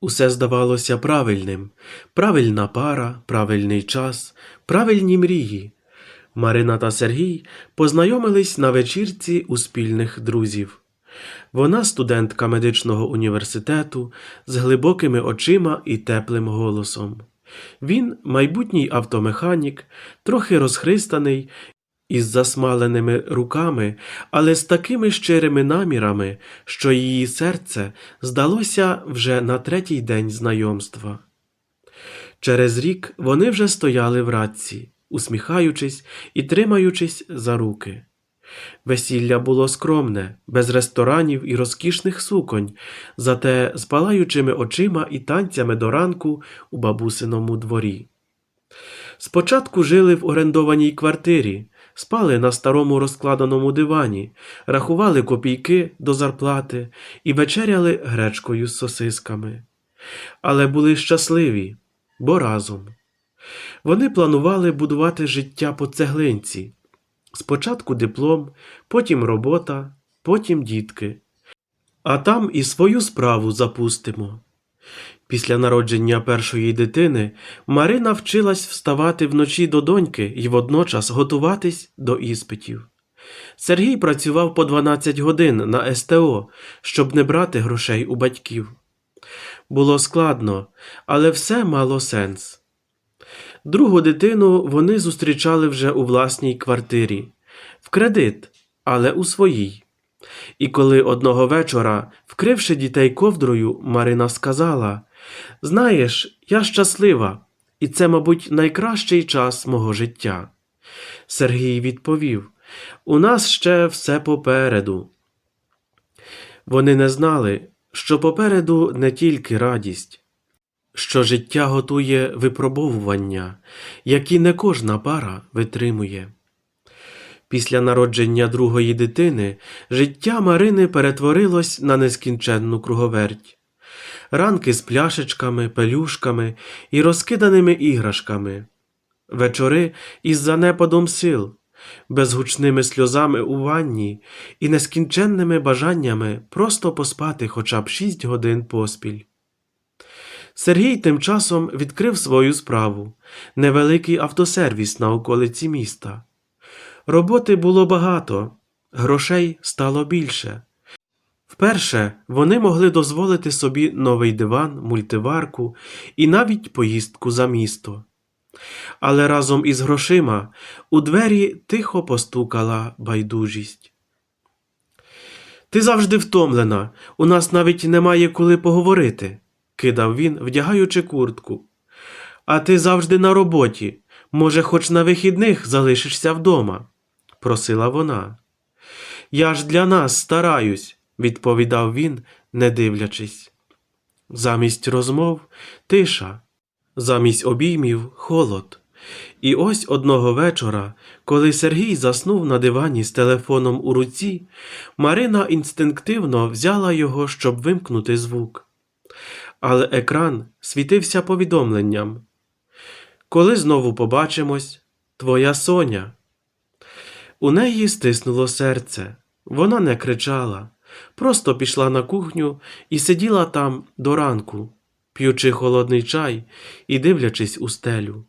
Усе здавалося правильним, правильна пара, правильний час, правильні мрії. Марина та Сергій познайомились на вечірці у спільних друзів. Вона студентка медичного університету з глибокими очима і теплим голосом. Він майбутній автомеханік, трохи розхристаний, із засмаленими руками, але з такими щирими намірами, що її серце здалося вже на третій день знайомства. Через рік вони вже стояли в радці, усміхаючись і тримаючись за руки. Весілля було скромне, без ресторанів і розкішних суконь, зате з палаючими очима і танцями до ранку у бабусиному дворі. Спочатку жили в орендованій квартирі, спали на старому розкладеному дивані, рахували копійки до зарплати і вечеряли гречкою з сосисками. Але були щасливі, бо разом. Вони планували будувати життя по цеглинці. Спочатку диплом, потім робота, потім дітки. А там і свою справу запустимо. Після народження першої дитини Марина вчилась вставати вночі до доньки і водночас готуватись до іспитів. Сергій працював по 12 годин на СТО, щоб не брати грошей у батьків. Було складно, але все мало сенс. Другу дитину вони зустрічали вже у власній квартирі, в кредит, але у своїй. І коли одного вечора, вкривши дітей ковдрою, Марина сказала: Знаєш, я щаслива, і це, мабуть, найкращий час мого життя. Сергій відповів: У нас ще все попереду. Вони не знали, що попереду не тільки радість, що життя готує випробовування, які не кожна пара витримує. Після народження другої дитини життя Марини перетворилось на нескінченну круговерть. Ранки з пляшечками, пелюшками і розкиданими іграшками, вечори із занепадом сил, безгучними сльозами у ванні і нескінченними бажаннями просто поспати хоча б шість годин поспіль. Сергій тим часом відкрив свою справу невеликий автосервіс на околиці міста. Роботи було багато, грошей стало більше. Вперше вони могли дозволити собі новий диван, мультиварку і навіть поїздку за місто. Але разом із грошима у двері тихо постукала байдужість. Ти завжди втомлена, у нас навіть немає коли поговорити, кидав він, вдягаючи куртку. А ти завжди на роботі. Може, хоч на вихідних залишишся вдома, просила вона. Я ж для нас стараюсь, відповідав він, не дивлячись. Замість розмов тиша, замість обіймів холод. І ось одного вечора, коли Сергій заснув на дивані з телефоном у руці, Марина інстинктивно взяла його, щоб вимкнути звук. Але екран світився повідомленням. Коли знову побачимось, твоя Соня. У неї стиснуло серце. Вона не кричала, просто пішла на кухню і сиділа там до ранку, п'ючи холодний чай і дивлячись у стелю.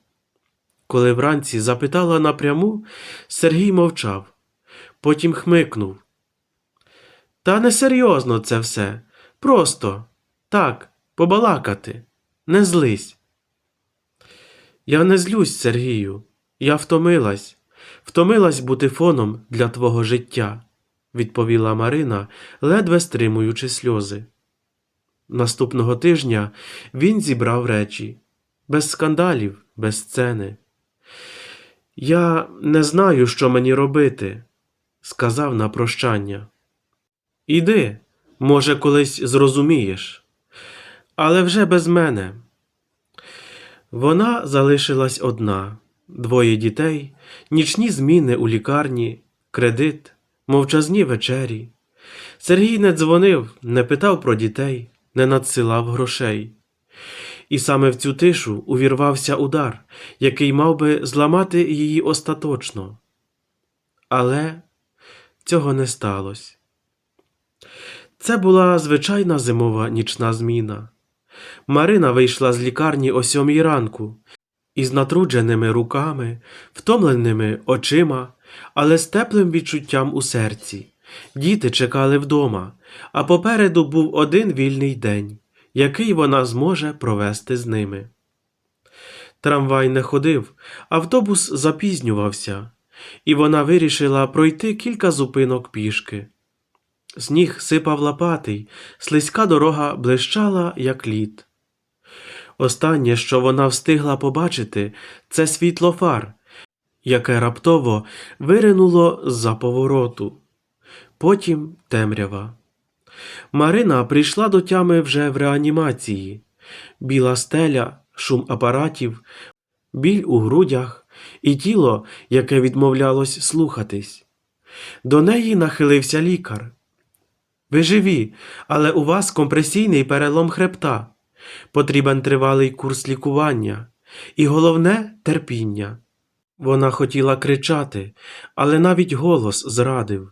Коли вранці запитала напряму, Сергій мовчав, потім хмикнув. Та несерйозно це все. Просто так, побалакати, не злись. Я не злюсь, Сергію, я втомилась, втомилась бути фоном для твого життя, відповіла Марина, ледве стримуючи сльози. Наступного тижня він зібрав речі, без скандалів, без сцени. Я не знаю, що мені робити, сказав на прощання. Іди, може, колись зрозумієш, але вже без мене. Вона залишилась одна, двоє дітей, нічні зміни у лікарні, кредит, мовчазні вечері. Сергій не дзвонив, не питав про дітей, не надсилав грошей. І саме в цю тишу увірвався удар, який мав би зламати її остаточно. Але цього не сталося. Це була звичайна зимова нічна зміна. Марина вийшла з лікарні о сьомій ранку із натрудженими руками, втомленими очима, але з теплим відчуттям у серці. Діти чекали вдома, а попереду був один вільний день, який вона зможе провести з ними. Трамвай не ходив, автобус запізнювався, і вона вирішила пройти кілька зупинок пішки. Сніг сипав лопатий, слизька дорога блищала, як лід. Останнє, що вона встигла побачити, це світло фар, яке раптово виринуло з-за повороту. Потім темрява. Марина прийшла до тями вже в реанімації. Біла стеля, шум апаратів, біль у грудях і тіло, яке відмовлялось слухатись. До неї нахилився лікар. Ви живі, але у вас компресійний перелом хребта. Потрібен тривалий курс лікування, і головне терпіння. Вона хотіла кричати, але навіть голос зрадив.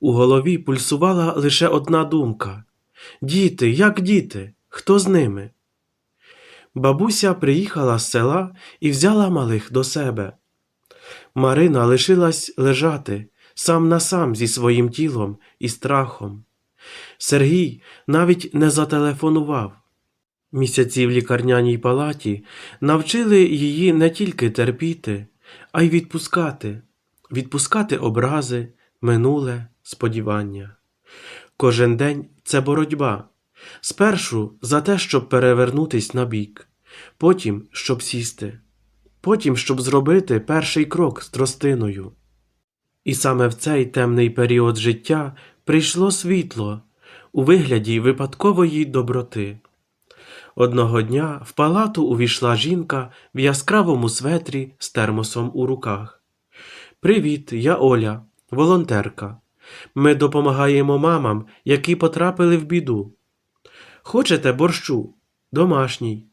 У голові пульсувала лише одна думка Діти, як діти? Хто з ними? Бабуся приїхала з села і взяла малих до себе. Марина лишилась лежати сам на сам зі своїм тілом і страхом. Сергій навіть не зателефонував. Місяці в лікарняній палаті навчили її не тільки терпіти, а й відпускати, відпускати образи, минуле, сподівання. Кожен день це боротьба. Спершу за те, щоб перевернутись на бік, потім, щоб сісти, потім, щоб зробити перший крок з тростиною. І саме в цей темний період життя прийшло світло у вигляді випадкової доброти. Одного дня в палату увійшла жінка в яскравому светрі з термосом у руках. Привіт, я Оля, волонтерка. Ми допомагаємо мамам, які потрапили в біду. Хочете борщу? Домашній.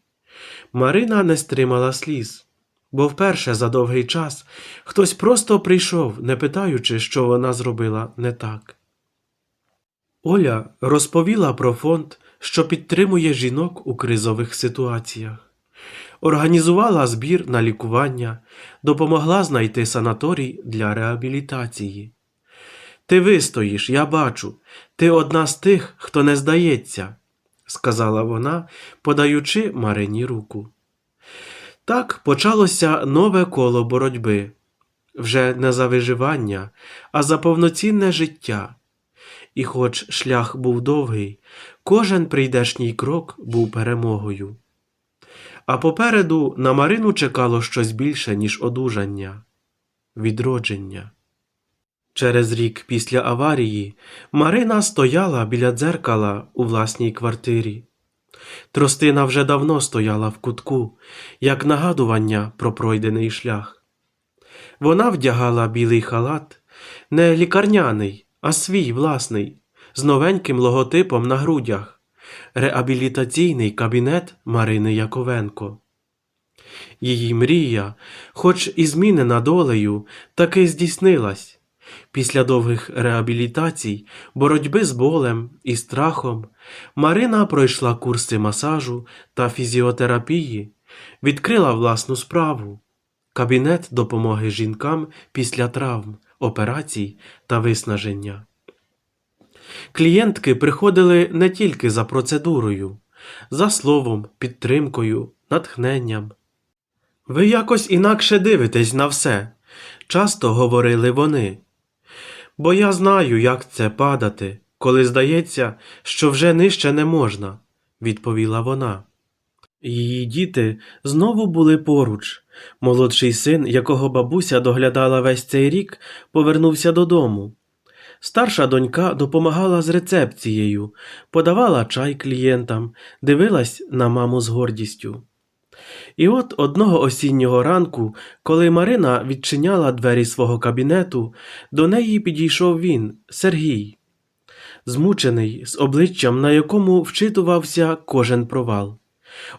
Марина не стримала сліз, бо вперше за довгий час хтось просто прийшов, не питаючи, що вона зробила не так. Оля розповіла про фонд, що підтримує жінок у кризових ситуаціях, організувала збір на лікування, допомогла знайти санаторій для реабілітації. Ти вистоїш, я бачу, ти одна з тих, хто не здається, сказала вона, подаючи Марині руку. Так почалося нове коло боротьби вже не за виживання, а за повноцінне життя. І хоч шлях був довгий, кожен прийдешній крок був перемогою. А попереду на Марину чекало щось більше, ніж одужання відродження. Через рік після аварії Марина стояла біля дзеркала у власній квартирі. Тростина вже давно стояла в кутку, як нагадування про пройдений шлях. Вона вдягала білий халат, не лікарняний, а свій власний, з новеньким логотипом на грудях, реабілітаційний кабінет Марини Яковенко. Її мрія, хоч і змінена долею, таки здійснилась. Після довгих реабілітацій, боротьби з болем і страхом, Марина пройшла курси масажу та фізіотерапії, відкрила власну справу, кабінет допомоги жінкам після травм, операцій та виснаження. Клієнтки приходили не тільки за процедурою, за словом, підтримкою, натхненням. Ви якось інакше дивитесь на все, часто говорили вони. Бо я знаю, як це падати, коли здається, що вже нижче не можна, відповіла вона. Її діти знову були поруч. Молодший син, якого бабуся доглядала весь цей рік, повернувся додому. Старша донька допомагала з рецепцією, подавала чай клієнтам, дивилась на маму з гордістю. І от одного осіннього ранку, коли Марина відчиняла двері свого кабінету, до неї підійшов він, Сергій, змучений, з обличчям, на якому вчитувався кожен провал,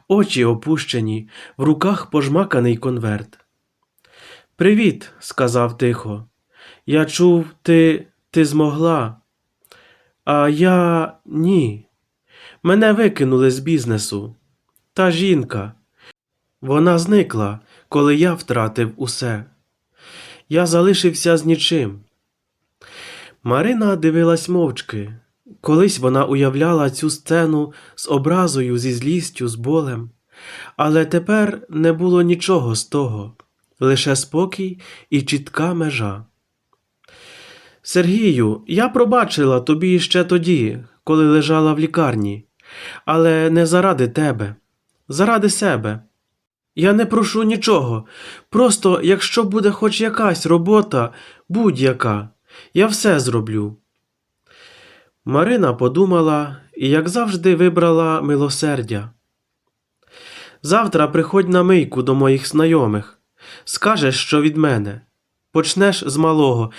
очі опущені, в руках пожмаканий конверт. Привіт, сказав тихо. Я чув, ти, ти змогла. А я ні. Мене викинули з бізнесу. Та жінка. Вона зникла, коли я втратив усе. Я залишився з нічим. Марина дивилась мовчки. Колись вона уявляла цю сцену з образою, зі злістю, з болем. Але тепер не було нічого з того, лише спокій і чітка межа. Сергію, я пробачила тобі ще тоді, коли лежала в лікарні, але не заради тебе, заради себе. Я не прошу нічого. Просто, якщо буде хоч якась робота, будь-яка, я все зроблю. Марина подумала і, як завжди, вибрала милосердя. Завтра приходь на мийку до моїх знайомих. Скажеш, що від мене. Почнеш з малого.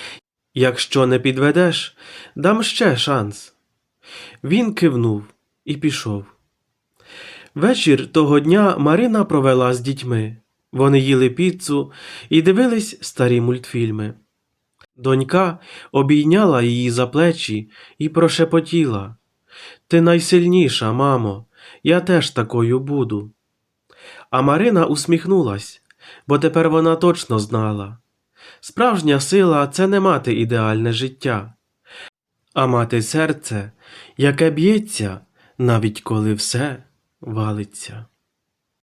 Якщо не підведеш, дам ще шанс. Він кивнув і пішов. Вечір того дня Марина провела з дітьми. Вони їли піцу і дивились старі мультфільми. Донька обійняла її за плечі і прошепотіла Ти найсильніша, мамо, я теж такою буду. А Марина усміхнулась, бо тепер вона точно знала. Справжня сила це не мати ідеальне життя, а мати серце, яке б'ється, навіть коли все валиться.